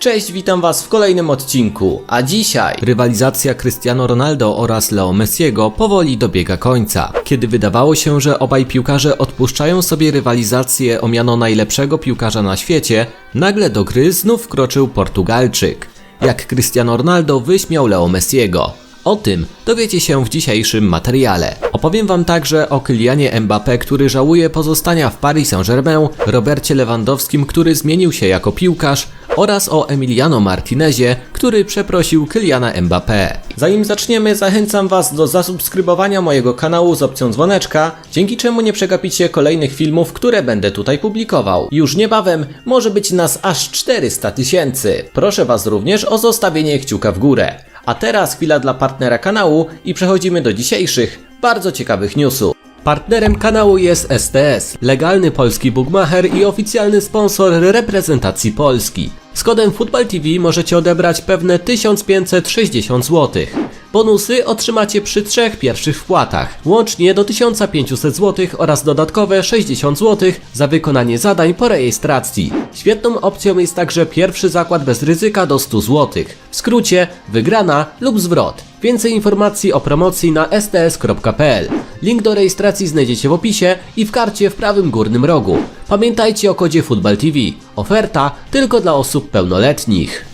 Cześć, witam Was w kolejnym odcinku, a dzisiaj rywalizacja Cristiano Ronaldo oraz Leo Messiego powoli dobiega końca. Kiedy wydawało się, że obaj piłkarze odpuszczają sobie rywalizację o miano najlepszego piłkarza na świecie, nagle do gry znów wkroczył Portugalczyk. Jak Cristiano Ronaldo wyśmiał Leo Messiego. O tym dowiecie się w dzisiejszym materiale. Opowiem Wam także o Kylianie Mbappé, który żałuje pozostania w Paris Saint-Germain, Robercie Lewandowskim, który zmienił się jako piłkarz oraz o Emiliano Martinezie, który przeprosił Kyliana Mbappé. Zanim zaczniemy, zachęcam Was do zasubskrybowania mojego kanału z opcją dzwoneczka, dzięki czemu nie przegapicie kolejnych filmów, które będę tutaj publikował. Już niebawem może być nas aż 400 tysięcy. Proszę Was również o zostawienie kciuka w górę. A teraz chwila dla partnera kanału i przechodzimy do dzisiejszych, bardzo ciekawych newsów. Partnerem kanału jest STS, legalny polski bookmacher i oficjalny sponsor reprezentacji Polski. Z kodem FootballTV możecie odebrać pewne 1560 zł. Bonusy otrzymacie przy trzech pierwszych wpłatach, łącznie do 1500 zł oraz dodatkowe 60 zł za wykonanie zadań po rejestracji. Świetną opcją jest także pierwszy zakład bez ryzyka do 100 zł. W skrócie wygrana lub zwrot. Więcej informacji o promocji na sts.pl. Link do rejestracji znajdziecie w opisie i w karcie w prawym górnym rogu. Pamiętajcie o kodzie FootballTV. Oferta tylko dla osób pełnoletnich.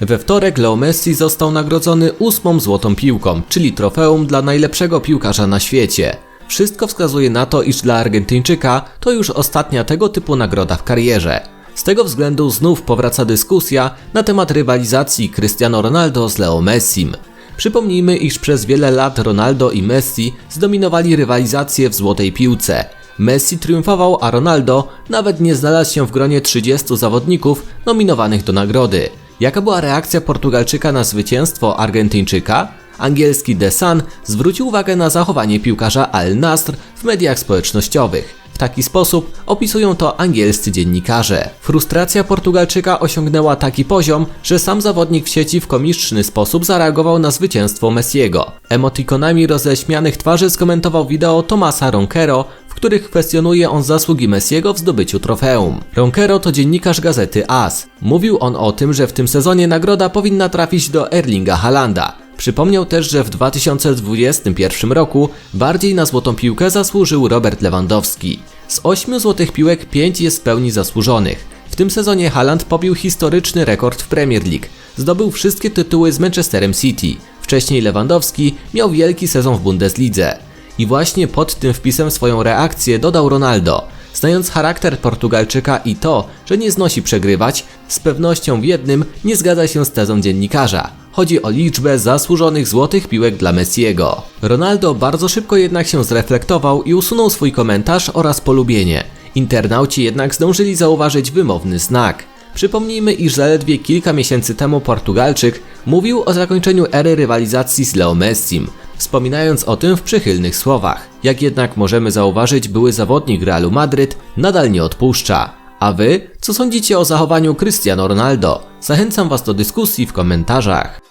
We wtorek Leo Messi został nagrodzony ósmą złotą piłką, czyli trofeum dla najlepszego piłkarza na świecie. Wszystko wskazuje na to, iż dla Argentyńczyka to już ostatnia tego typu nagroda w karierze. Z tego względu znów powraca dyskusja na temat rywalizacji Cristiano Ronaldo z Leo Messim. Przypomnijmy, iż przez wiele lat Ronaldo i Messi zdominowali rywalizację w złotej piłce. Messi triumfował, a Ronaldo nawet nie znalazł się w gronie 30 zawodników nominowanych do nagrody. Jaka była reakcja Portugalczyka na zwycięstwo Argentyńczyka? Angielski The Sun zwrócił uwagę na zachowanie piłkarza Al Nasr w mediach społecznościowych. W taki sposób opisują to angielscy dziennikarze. Frustracja Portugalczyka osiągnęła taki poziom, że sam zawodnik w sieci w komiczny sposób zareagował na zwycięstwo Messiego. Emotikonami roześmianych twarzy skomentował wideo Tomasa Ronkero, w których kwestionuje on zasługi Messiego w zdobyciu trofeum. Ronkero to dziennikarz gazety AS. Mówił on o tym, że w tym sezonie nagroda powinna trafić do Erlinga Halanda. Przypomniał też, że w 2021 roku bardziej na złotą piłkę zasłużył Robert Lewandowski. Z 8 złotych piłek 5 jest w pełni zasłużonych. W tym sezonie Haaland pobił historyczny rekord w Premier League. Zdobył wszystkie tytuły z Manchesterem City. Wcześniej Lewandowski miał wielki sezon w Bundeslidze. I właśnie pod tym wpisem swoją reakcję dodał Ronaldo. Znając charakter Portugalczyka i to, że nie znosi przegrywać, z pewnością w jednym nie zgadza się z tezą dziennikarza. Chodzi o liczbę zasłużonych złotych piłek dla Messiego. Ronaldo bardzo szybko jednak się zreflektował i usunął swój komentarz oraz polubienie. Internauci jednak zdążyli zauważyć wymowny znak. Przypomnijmy, iż zaledwie kilka miesięcy temu Portugalczyk mówił o zakończeniu ery rywalizacji z Leo Messim, wspominając o tym w przychylnych słowach. Jak jednak możemy zauważyć, były zawodnik Realu Madryt nadal nie odpuszcza. A wy, co sądzicie o zachowaniu Cristiano Ronaldo? Zachęcam was do dyskusji w komentarzach.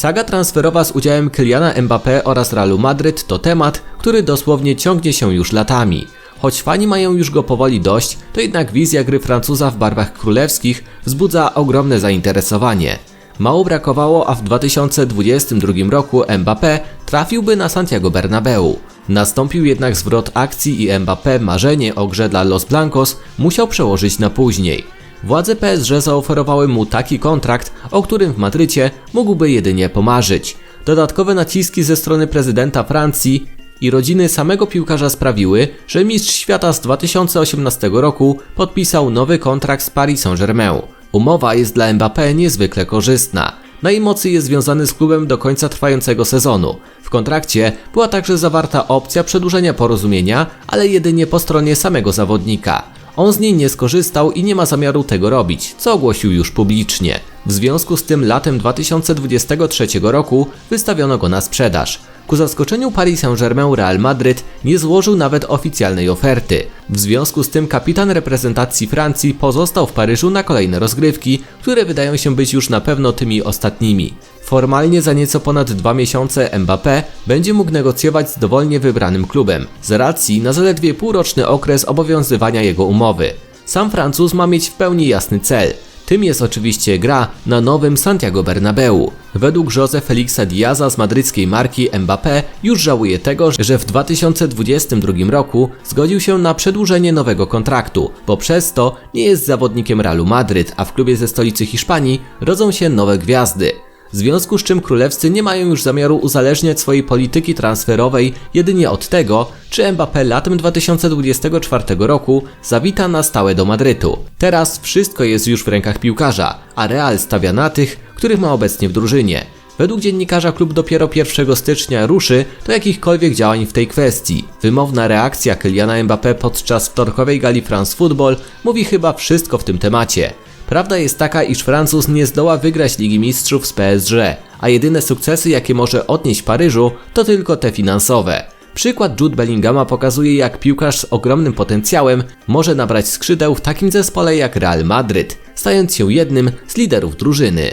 Saga transferowa z udziałem Kyliana Mbappé oraz Realu Madryt to temat, który dosłownie ciągnie się już latami. Choć fani mają już go powoli dość, to jednak wizja gry Francuza w barwach królewskich wzbudza ogromne zainteresowanie. Mało brakowało, a w 2022 roku Mbappé trafiłby na Santiago Bernabeu. Nastąpił jednak zwrot akcji i Mbappé marzenie o grze dla Los Blancos musiał przełożyć na później. Władze PSG zaoferowały mu taki kontrakt, o którym w Madrycie mógłby jedynie pomarzyć. Dodatkowe naciski ze strony prezydenta Francji i rodziny samego piłkarza sprawiły, że mistrz świata z 2018 roku podpisał nowy kontrakt z Paris Saint-Germain. Umowa jest dla Mbappé niezwykle korzystna. Na jej mocy jest związany z klubem do końca trwającego sezonu. W kontrakcie była także zawarta opcja przedłużenia porozumienia, ale jedynie po stronie samego zawodnika. On z niej nie skorzystał i nie ma zamiaru tego robić, co ogłosił już publicznie. W związku z tym latem 2023 roku wystawiono go na sprzedaż. Ku zaskoczeniu Paris Saint-Germain Real Madryt nie złożył nawet oficjalnej oferty. W związku z tym kapitan reprezentacji Francji pozostał w Paryżu na kolejne rozgrywki, które wydają się być już na pewno tymi ostatnimi. Formalnie za nieco ponad dwa miesiące Mbappé będzie mógł negocjować z dowolnie wybranym klubem, z racji na zaledwie półroczny okres obowiązywania jego umowy. Sam Francuz ma mieć w pełni jasny cel. Tym jest oczywiście gra na nowym Santiago Bernabeu. Według Jose Felixa Diaza z madryckiej marki Mbappé już żałuje tego, że w 2022 roku zgodził się na przedłużenie nowego kontraktu, bo przez to nie jest zawodnikiem Realu Madryt, a w klubie ze stolicy Hiszpanii rodzą się nowe gwiazdy. W związku z czym królewscy nie mają już zamiaru uzależniać swojej polityki transferowej jedynie od tego, czy Mbappé latem 2024 roku zawita na stałe do Madrytu. Teraz wszystko jest już w rękach piłkarza, a Real stawia na tych, których ma obecnie w drużynie. Według dziennikarza klub dopiero 1 stycznia ruszy do jakichkolwiek działań w tej kwestii. Wymowna reakcja Kyliana Mbappé podczas wtorkowej gali France Football mówi chyba wszystko w tym temacie. Prawda jest taka, iż Francuz nie zdoła wygrać Ligi Mistrzów z PSG, a jedyne sukcesy, jakie może odnieść Paryżu, to tylko te finansowe. Przykład Jude Bellingama pokazuje, jak piłkarz z ogromnym potencjałem może nabrać skrzydeł w takim zespole jak Real Madryt, stając się jednym z liderów drużyny.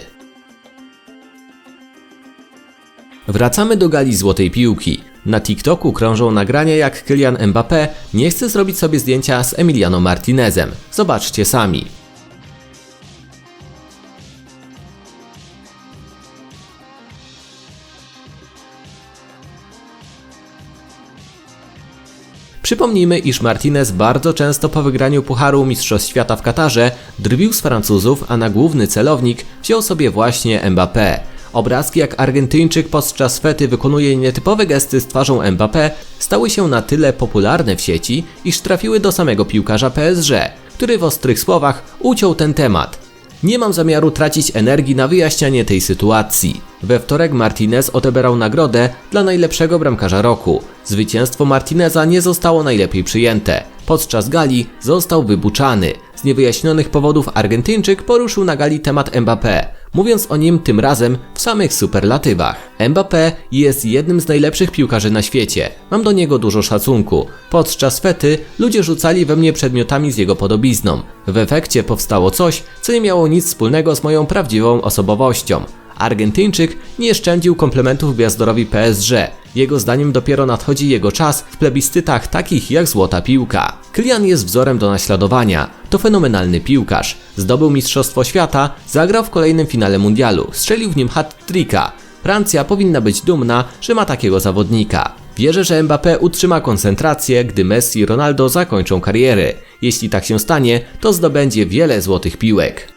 Wracamy do gali złotej piłki. Na TikToku krążą nagrania jak Kylian Mbappé nie chce zrobić sobie zdjęcia z Emiliano Martinezem. Zobaczcie sami. Przypomnijmy, iż Martinez bardzo często po wygraniu Pucharu Mistrzostw Świata w Katarze drwił z Francuzów, a na główny celownik wziął sobie właśnie Mbappé. Obrazki jak Argentyńczyk podczas fety wykonuje nietypowe gesty z twarzą Mbappé stały się na tyle popularne w sieci, iż trafiły do samego piłkarza PSG, który w ostrych słowach uciął ten temat. Nie mam zamiaru tracić energii na wyjaśnianie tej sytuacji. We wtorek Martinez odebrał nagrodę dla najlepszego bramkarza roku. Zwycięstwo Martineza nie zostało najlepiej przyjęte. Podczas gali został wybuczany. Z niewyjaśnionych powodów Argentyńczyk poruszył na gali temat Mbappé, mówiąc o nim tym razem w samych superlatywach. Mbappé jest jednym z najlepszych piłkarzy na świecie. Mam do niego dużo szacunku. Podczas fety ludzie rzucali we mnie przedmiotami z jego podobizną. W efekcie powstało coś, co nie miało nic wspólnego z moją prawdziwą osobowością. Argentyńczyk nie szczędził komplementów gwiazdorowi PSG. Jego zdaniem dopiero nadchodzi jego czas w plebiscytach takich jak złota piłka. Kylian jest wzorem do naśladowania. To fenomenalny piłkarz. Zdobył Mistrzostwo Świata, zagrał w kolejnym finale mundialu, strzelił w nim hat-tricka. Francja powinna być dumna, że ma takiego zawodnika. Wierzę, że Mbappé utrzyma koncentrację, gdy Messi i Ronaldo zakończą kariery. Jeśli tak się stanie, to zdobędzie wiele złotych piłek.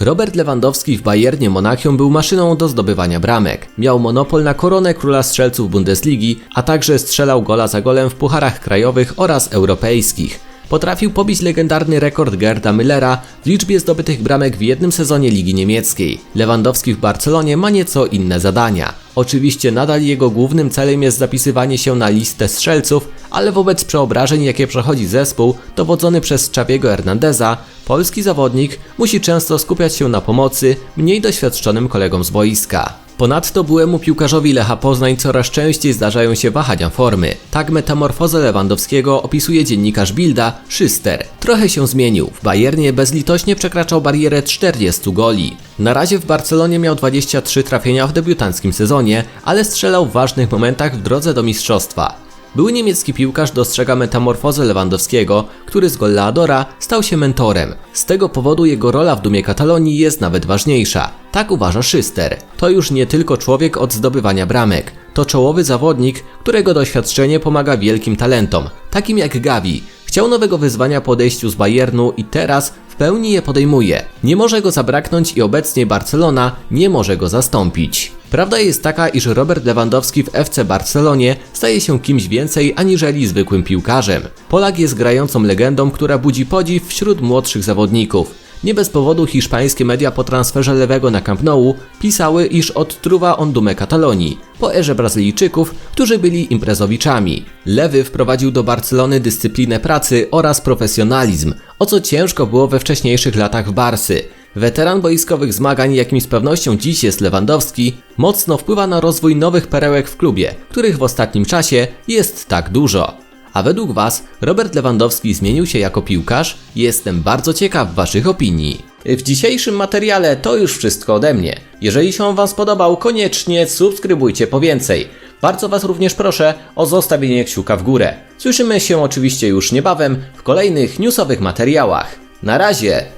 Robert Lewandowski w Bayernie Monachium był maszyną do zdobywania bramek. Miał monopol na koronę króla strzelców Bundesligi, a także strzelał gola za golem w pucharach krajowych oraz europejskich. Potrafił pobić legendarny rekord Gerda Müllera w liczbie zdobytych bramek w jednym sezonie Ligi Niemieckiej. Lewandowski w Barcelonie ma nieco inne zadania. Oczywiście nadal jego głównym celem jest zapisywanie się na listę strzelców, ale wobec przeobrażeń, jakie przechodzi zespół, dowodzony przez Czawiego Hernandeza, polski zawodnik musi często skupiać się na pomocy mniej doświadczonym kolegom z boiska. Ponadto byłemu piłkarzowi Lecha Poznań coraz częściej zdarzają się wahania formy. Tak metamorfozę Lewandowskiego opisuje dziennikarz Bilda Szyster. Trochę się zmienił. W Bayernie bezlitośnie przekraczał barierę 40 goli. Na razie w Barcelonie miał 23 trafienia w debiutanckim sezonie, ale strzelał w ważnych momentach w drodze do mistrzostwa. Były niemiecki piłkarz dostrzega metamorfozę Lewandowskiego, który z Golladora stał się mentorem. Z tego powodu jego rola w dumie Katalonii jest nawet ważniejsza. Tak uważa Szyster. To już nie tylko człowiek od zdobywania bramek. To czołowy zawodnik, którego doświadczenie pomaga wielkim talentom, takim jak Gavi. Chciał nowego wyzwania po odejściu z Bayernu i teraz w pełni je podejmuje. Nie może go zabraknąć i obecnie Barcelona nie może go zastąpić. Prawda jest taka, iż Robert Lewandowski w FC Barcelonie staje się kimś więcej aniżeli zwykłym piłkarzem. Polak jest grającą legendą, która budzi podziw wśród młodszych zawodników. Nie bez powodu hiszpańskie media po transferze lewego na Camp Nou pisały, iż odtruwa on dumę Katalonii, po erze Brazylijczyków, którzy byli imprezowiczami. Lewy wprowadził do Barcelony dyscyplinę pracy oraz profesjonalizm, o co ciężko było we wcześniejszych latach w Barsy. Weteran boiskowych zmagań, jakim z pewnością dziś jest Lewandowski, mocno wpływa na rozwój nowych perełek w klubie, których w ostatnim czasie jest tak dużo. A według Was Robert Lewandowski zmienił się jako piłkarz? Jestem bardzo ciekaw Waszych opinii. W dzisiejszym materiale to już wszystko ode mnie. Jeżeli się on Wam spodobał, koniecznie subskrybujcie po więcej. Bardzo Was również proszę o zostawienie kciuka w górę. Słyszymy się oczywiście już niebawem w kolejnych newsowych materiałach. Na razie!